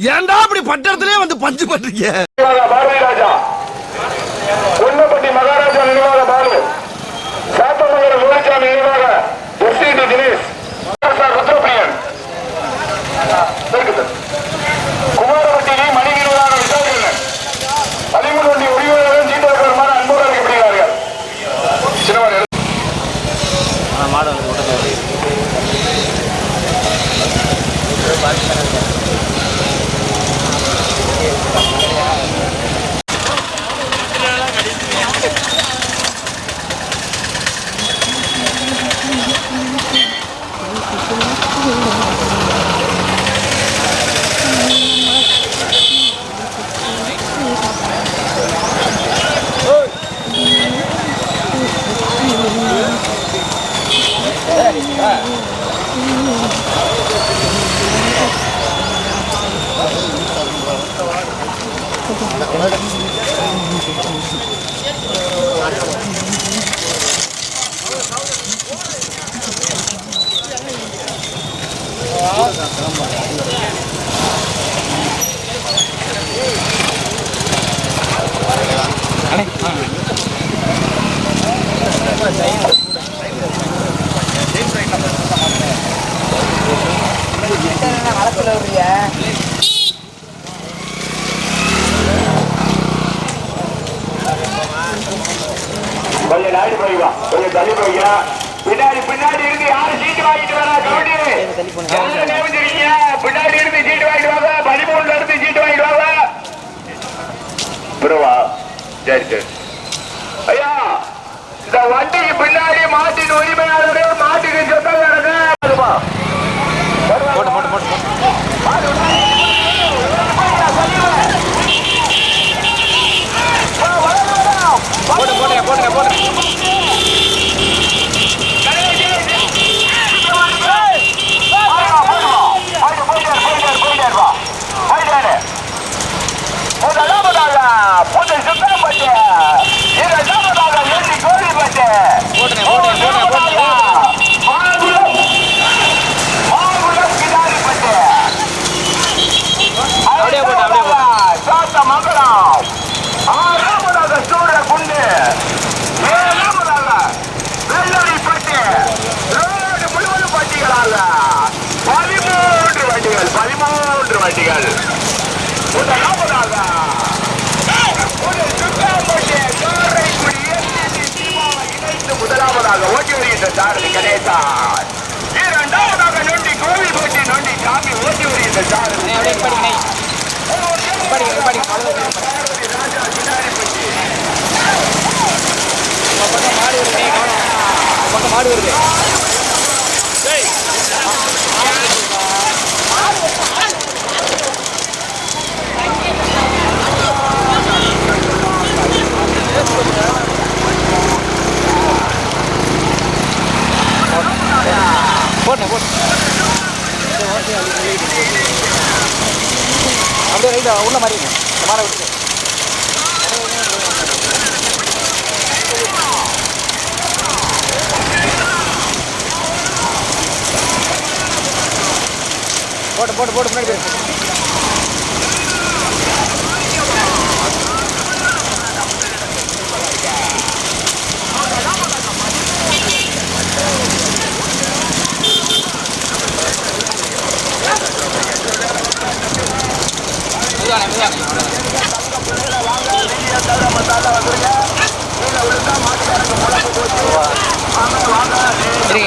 ஏன்டா அப்படி பட்டத்திலே வந்து பஞ்சு பண்றீங்க? பாரதி ராஜா மகாராஜா நினைவாக பாலு. சாத்தமங்கலம் முருகசாமி நினைவாக கொஞ்சம் இந்த உள்ள மாதிரி இந்த மாதிரி விட்டு போட்டு போட்டு போட்டு முன்னாடி போயிருக்கு புது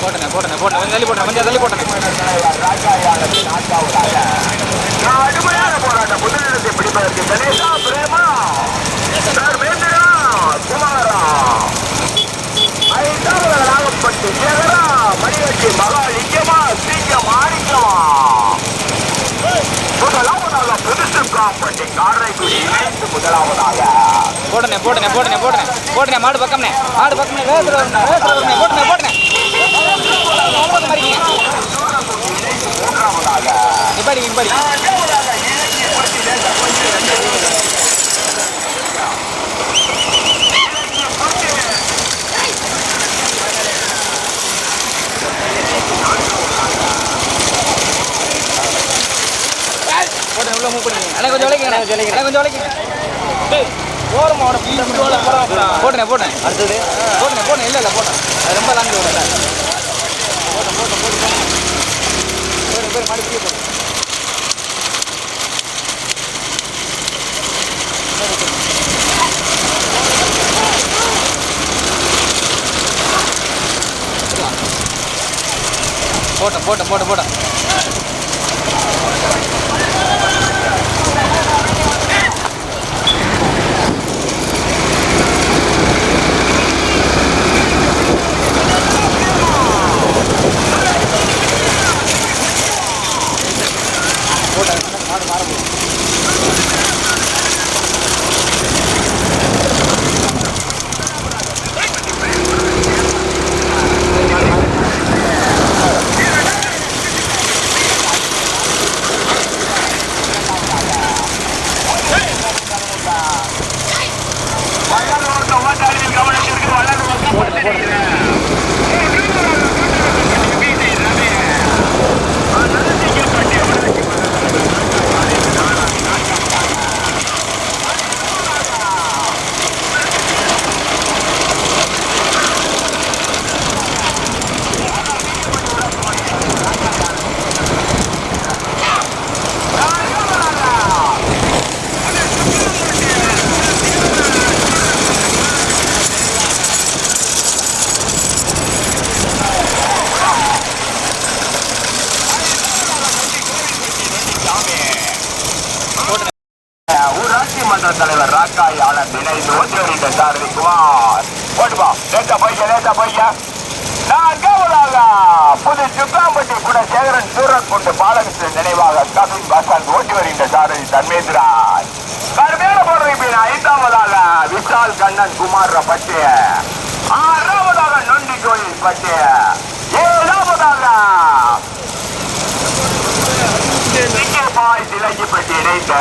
போட்டேன் போட்டேன் போட்டேன் கொஞ்சம் தள்ளி போட்டேன் கொஞ்சம் தள்ளி போட்டேன் அடுமையான போராட்டம் முதலிடத்தை பிடிப்பதற்கு கணேசா பிரேமா சார் வேந்திரா குமாரா ஐந்தாவது நாகப்பட்டு ஜெகரா மணிகட்சி மகா லிங்கமா சீக்கிரம் ஆடிக்கமா முதலாம் நல்ல புதுசு காப்பட்டி காரை முதலாவதாக போடுனே போடுனே போடுனே போடுனே போடுனே மாடு பக்கம்னே மாடு பக்கம்னே வேகத்தில் வரணும் வேகத்தில் உள்ள மூவ் பண்ணிக்கங்க. அண்ணா கொஞ்சம் உழைக்கங்க அண்ணா. கொஞ்சம் உழைக்கங்க போட்டேன் போட்டேன் அடுத்தது? போட்டேன் போட்டேன் இல்லை போட்டேன் அது ரொம்ப லாங் போட்டேன் பேர் மாடி போட்டேன் போட்டேன் போட்டேன் போட்டேன் போட்டேன் பட்டு ஆறாவதாக நொண்டி கோயில் பட்டு ஏழாவதாக பாய் சிலைக்கு பட்டு இணைந்த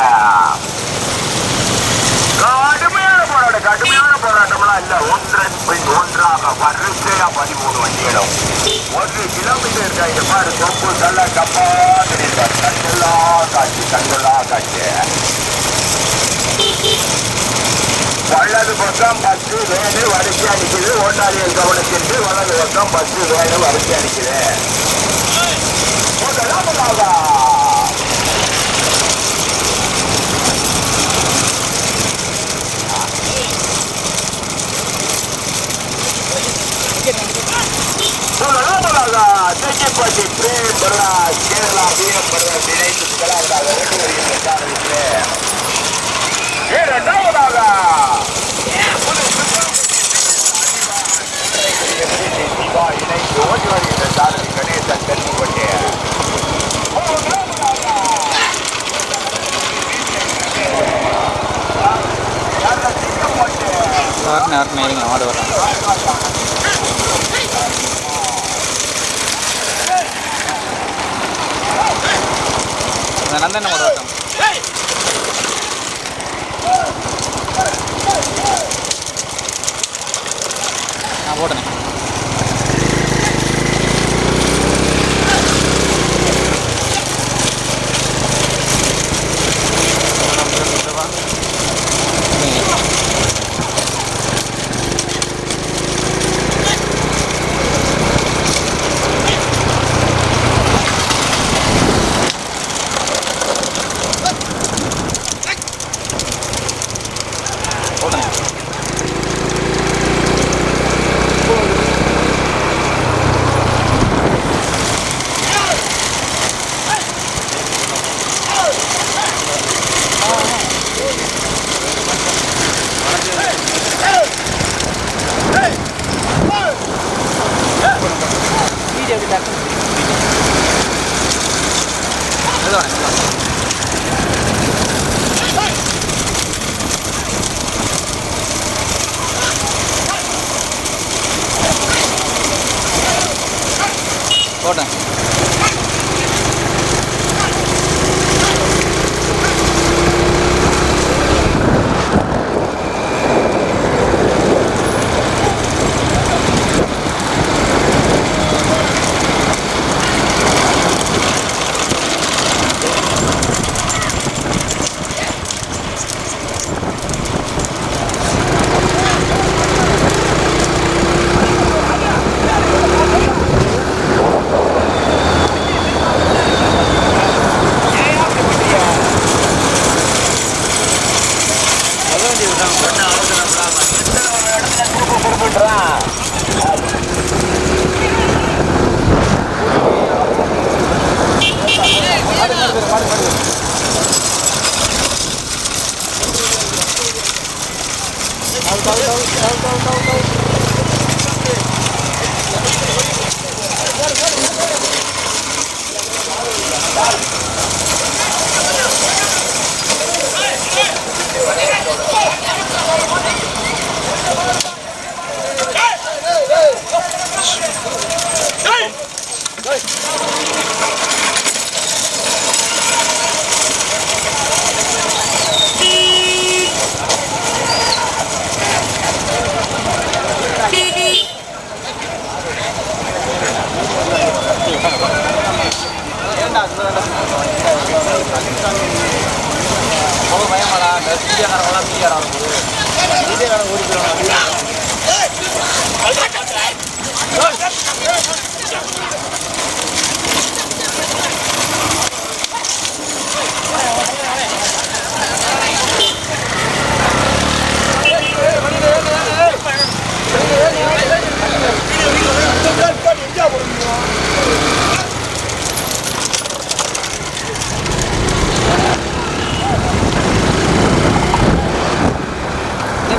கடுமையான போராட்டம் கடுமையான போராட்டம்லாம் இல்ல. ஒன்றன் பின் ஒன்றாக வரிசையா பதிமூணு வண்டிகளும். ஒரு கிலோமீட்டர் இருக்கா இந்த பாரு சொம்பு தள்ள கப்பா தெரிந்தார் கண்கொள்ளா காட்சி கண்கொள்ளா காட்சி. வலது பக்கம் பத்து வேணு வரிசை அடிக்குது. ஓட்டாளியின் கவனத்திற்கு வலது பக்கம் பத்து வேணு வரிசை அடிக்குது. முதலாவதாக முதலாவதாக தெற்கிப்பட்டி பிரேம் பர்ராஜ் கேரளா வீரம் பர்ராஜ் இணைந்து முதலாவதாக வருகின்ற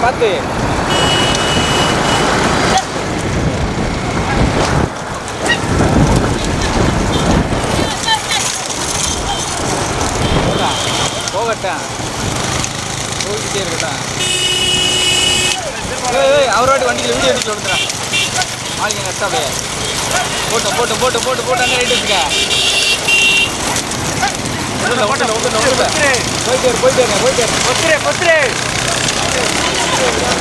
பார்த்து. போகட்டேன் போய்கிட்டே இருக்கட்டும். ஏய், ஏய் அவரோட வண்டியில் வீடியோ எடுத்து கொடுத்துறேன் மாளிகை கரெக்டாக அப்படியே. போட்டு போட்டு போட்டு போட்டு போட்டு அங்கே ரைட் வச்சுக்க ஒன்றும் ஒன்றும் ஒன்றும் ஒன்றும் போயிட்டு இரு, போயிட்டு போயிட்டு இரு.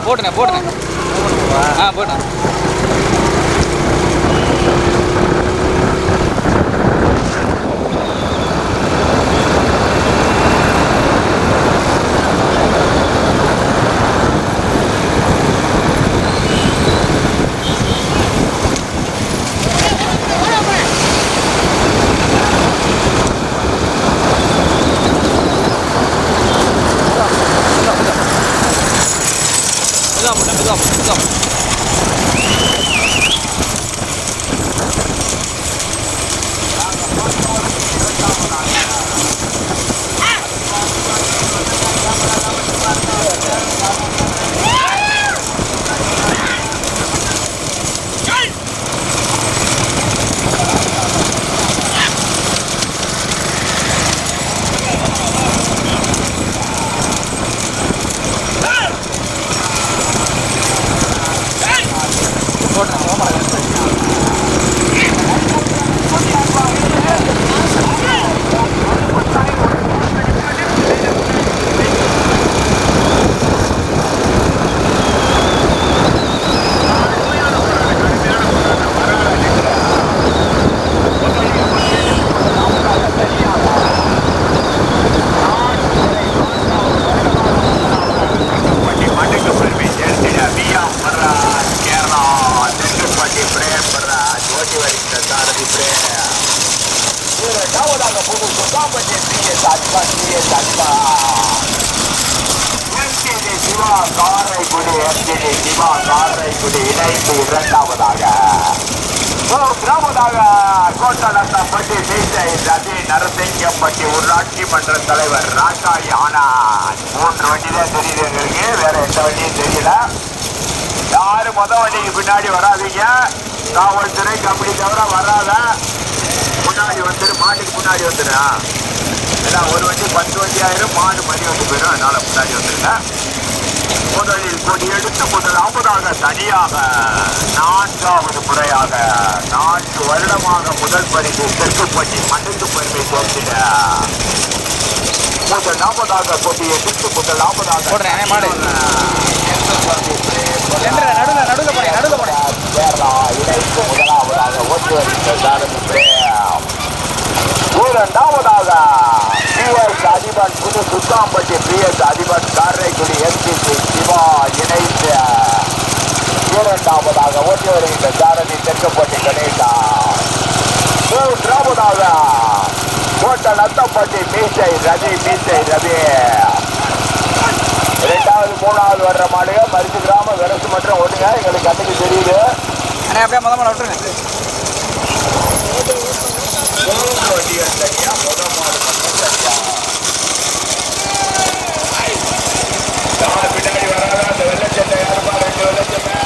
கொத்துரு கொத்துரு ஆ போட்டேன் மெதுவா போட்டேன் மெதுவா போட்டேன் மெதுவா போட்டேன் போட்டேன் ஓமலை மண்ணுக்கு பெருமை சேர்த்திட வியா பர்றா கேரளா தெற்குப்பட்டி பிரேம் பர்றா ஜோதி வருகிற சாரதி பிரேம் இரண்டாவதாக புது சுத்தாம்பட்டி பிஎஸ் அட்பா பிஎஸ் அட்பா எம்கேடி சிவா காரைக்குடி எம்கேடி சிவா காரைக்குடி இணைந்து இரண்டாவதாக மூன்றாவதாக கோட்டநத்தம்பட்டி மீசை ரவி நரசிங்கம்பட்டி ஊராட்சி மன்ற தலைவர் ராக்காய் ஆனான் மூன்று வண்டி தான் தெரியுது எங்களுக்கு வேற எந்த வண்டியும் தெரியல யாரும் மொத வண்டிக்கு பின்னாடி வராதீங்க. காவல்துறை கம்பெனி தவிர வராத. முன்னாடி வந்துடு மாட்டுக்கு முன்னாடி வந்துரு. ஏன்னா ஒரு வண்டி பத்து வண்டி ஆயிரும் மாடு மணி வந்து போயிடும் அதனால முன்னாடி வந்துடுங்க முதலில் கொடி எடுத்து முதலாவதாக தனியாக நான்காவது முறையாக நான்கு வருடமாக முதல் பரிசு தெற்குப்பட்டி மண்ணுக்கு பெருமை சேர்த்திட முதலாவதாக கொடி எடுத்து முதலாவதாக போடுறேன், அண்ணே, மாடு. நடுவில் நடுவில் போனேன் நடுவில் போனேன் கேரளா இணைப்பு முதலாவதாக ஓட்டு இரண்டாவதாக PS Athiban Pudhu Suthampatti PS Athiban Karaikudi MBC Siva இணைந்து இரண்டாவதாக ஓட்டி வருகின்ற சாரதி தெற்குப்பட்டி கணேசா. மூன்றாவதாக கோட்டல் அத்தப்பட்டி மீசை ரவி மீசை ரவி இரண்டாவது மூணாவது வர்ற மாடுக மருத்து கிராம வெரசு மற்றும் ஒண்ணுங்க எங்களுக்கு கண்ணுக்கு தெரியுது. அப்படியே முத மாலை விட்டுருங்க. வண்டிகள் சரியா முத மாடு மட்டும் சரியா யாரு பின்னாடி வராத அந்த வெள்ளச்சட்டை யாருப்பா ரெண்டு வெள்ளச்சட்டை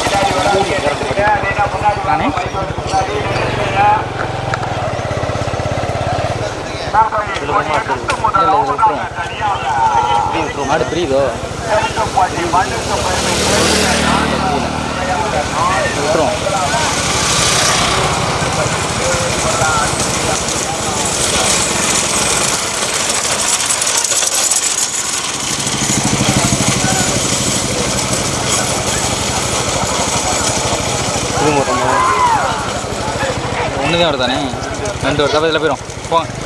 பின்னாடி வராதீங்க. நிறுத்துங்க. நீங்க முன்னாடி வாங்க. நானே? முன்னாடி நிறுத்துங்க. நாம இப்போது மாடு ஒன்று தான் வருதானே ரெண்டு வருதா இதில் போயிடும் போங்க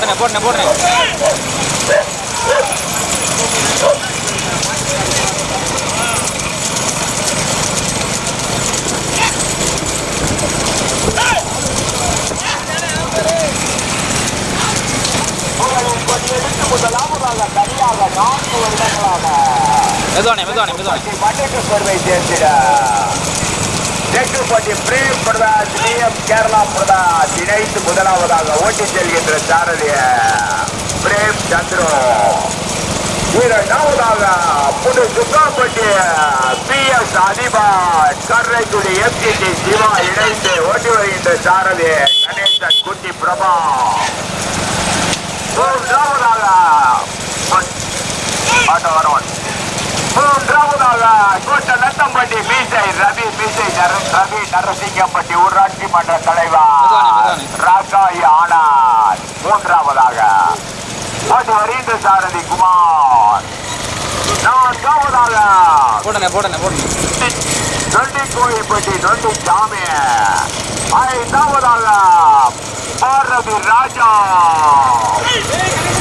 போடுங்க போடுங்க போடுங்க. போடுனே புகழின் கொடியெடுத்து முதலாவதாக தனியாக நான்கு மெதுவானே மெதுவானே மெதுவானே மண்ணுக்கு போட்டி சேர்த்திட தெற்குப்பட்டி பிரேம் பிரதாஸ் டிஎம் கேரளா பிரதாஸ் இணைத்து முதலாவதாக ஓட்டி செல்கின்ற சாரதிய பிரேம் சந்திரு. இரண்டாவதாக Pudhu Sukkapatti P S Athiban Karaikudi MDD Siva இணைந்து ஓட்டி வருகின்ற சாரதி கணேசன் குட்டி பிரபா. மூன்றாவதாக ஆட்டோ வரவன் மூன்றாவதாக கோட்ட நத்தம்பட்டி பிசை ரவி. ரவி நரசிங்கம்பட்டி ஊராட்சி மன்ற தலைவர். ராக்காய் ஆனார். மூன்றாவதாக அது வரிந்த சாரதி குமார். நான்காவதாக போடுனே போடுனே போடுனே நொண்டி கோயில்பட்டி நொண்டி சாமி. ஐந்தாவதாக பாரதி ராஜா.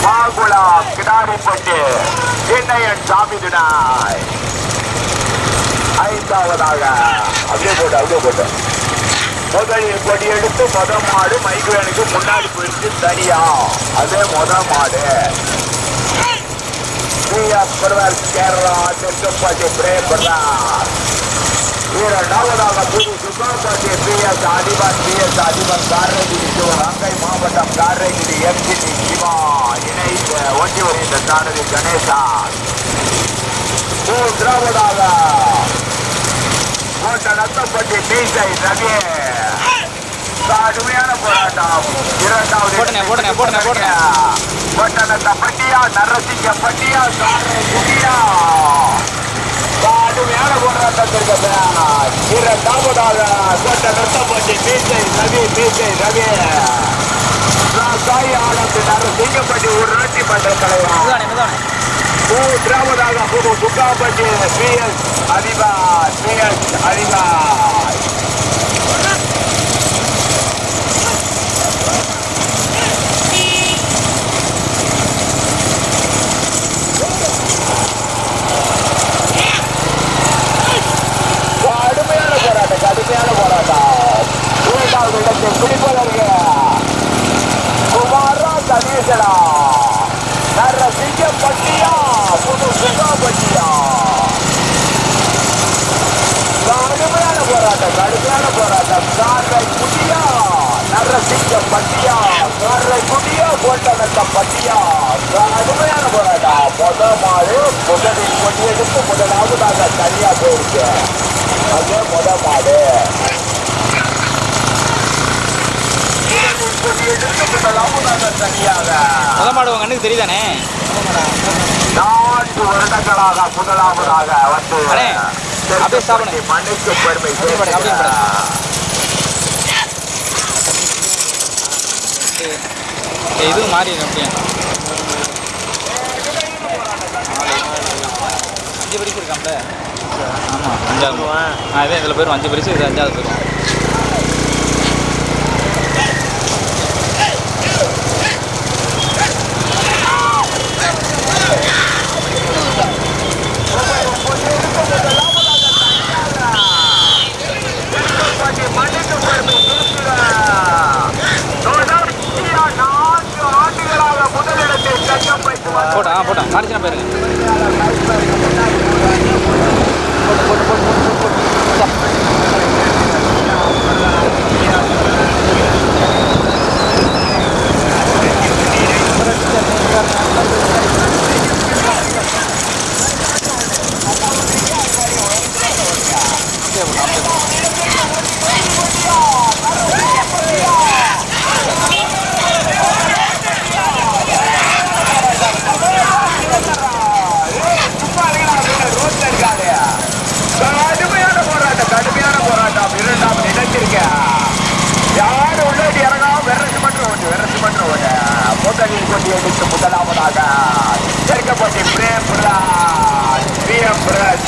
மாகுளம் கிடாரிப்பட்டி சின்னையன் சாமி தினாய் ஐந்தாவதாக. அப்படியே போட்டு அப்படியே போட்டு. முதலில் கொடி எடுத்து முத மாடு மைக்ரேனுக்கு முன்னாடி போயிடுச்சு தனியா. அதே முத மாடு. பிஎஸ் கேரளா தெற்குப்பட்டி பிரேம் பிரதாஸ் இரண்டாவதாக புது பி எஸ் அதிபர் பிஎஸ் அதிபர் காரைக்குடி ரங்கை மாவட்டம் காரைக்குடி எம்ஜிடி சிவா இணைந்து ஒட்டி வருகின்ற சாரதி கணேசா மூன்றாவதாக கோட்டை நத்தப்பட்டி மீசை ரவி கடுமையான போராட்டம். இரண்டாவது. கோட்டை பட்டியா நரசிங்க பட்டியா குடியா கடுமையான போராட்டத்திற்கு இரண்டாவதாக கோட்டை நத்தப்பட்டி மீசை ரவி மீசை ரவி சாய் ஆனந்த் நரசிங்கப்பட்டி ஒரு நாட்டி மன்ற தலைவர் மூன்றாவதாக புது சுக்காப்பட்டி பிஎஸ் அதிபார் பிஎஸ் அதிபார் கடுமையான போராட்டம். கடுமையான போராட்டம். இரண்டாவது இடத்தை பிடிப்பதற்கு குமாரா கணேசனா நர சிங்கப்பட்டியா புது சிங்காப்பட்டியா கடுமையான போராட்டம் கடுமையான போராட்டம் காரை குட்டியா நர சிங்கப்பட்டியா காரை கோட்டநத்த பட்டியா கடுமையான போராட்டம் முத மாடு முதலில் கொடியெடுத்து முதலாவதாக தனியா போயிருக்கு அதே முத மாடு தனியாக தெரியுதானே நான்கு வருடங்களாக முதலாவதாக வந்து. மண்ணுக்கு பெருமை இதுவும் மாறி அப்படியே. அஞ்சு பரிசு இருக்காம்ல ஆமாம் அஞ்சாவது. ஆ இதே இதில் போயிடும் அஞ்சு பரிசு இது அஞ்சாவது போயிடும்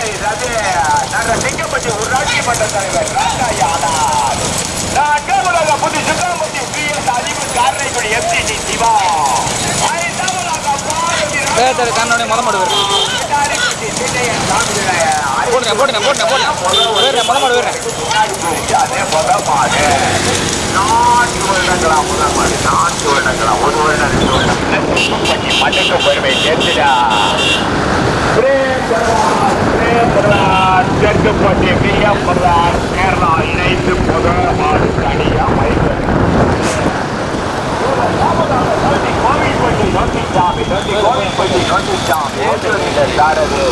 நொண்டி கோவில்பட்டி நொண்டிச்சாமி நொண்டி கோவில்பட்டி நொண்டிச்சாமி ஓட்டி சிங்கப்பட்டி ஊராட்சி மன்ற தலைவர் ராஜாயானார் நான்காவதாக புது சுந்தரமூர்த்தி பி எஸ் அறிவு காரைக்குடி எம்டி சிவா பேர் கண்ணோட முத வேறு பெருமை சேர்த்துடா. தெற்குப்பட்டி பிஎம் பிரதான் கேரளா இணைந்து முதல் மாடு தனியா வைத்தது கோவில்பட்டி நோட்டிச்சாமி நோட்டி கோவில்பட்டி நோட்டிச்சாமி ஓட்டுநர் சாரது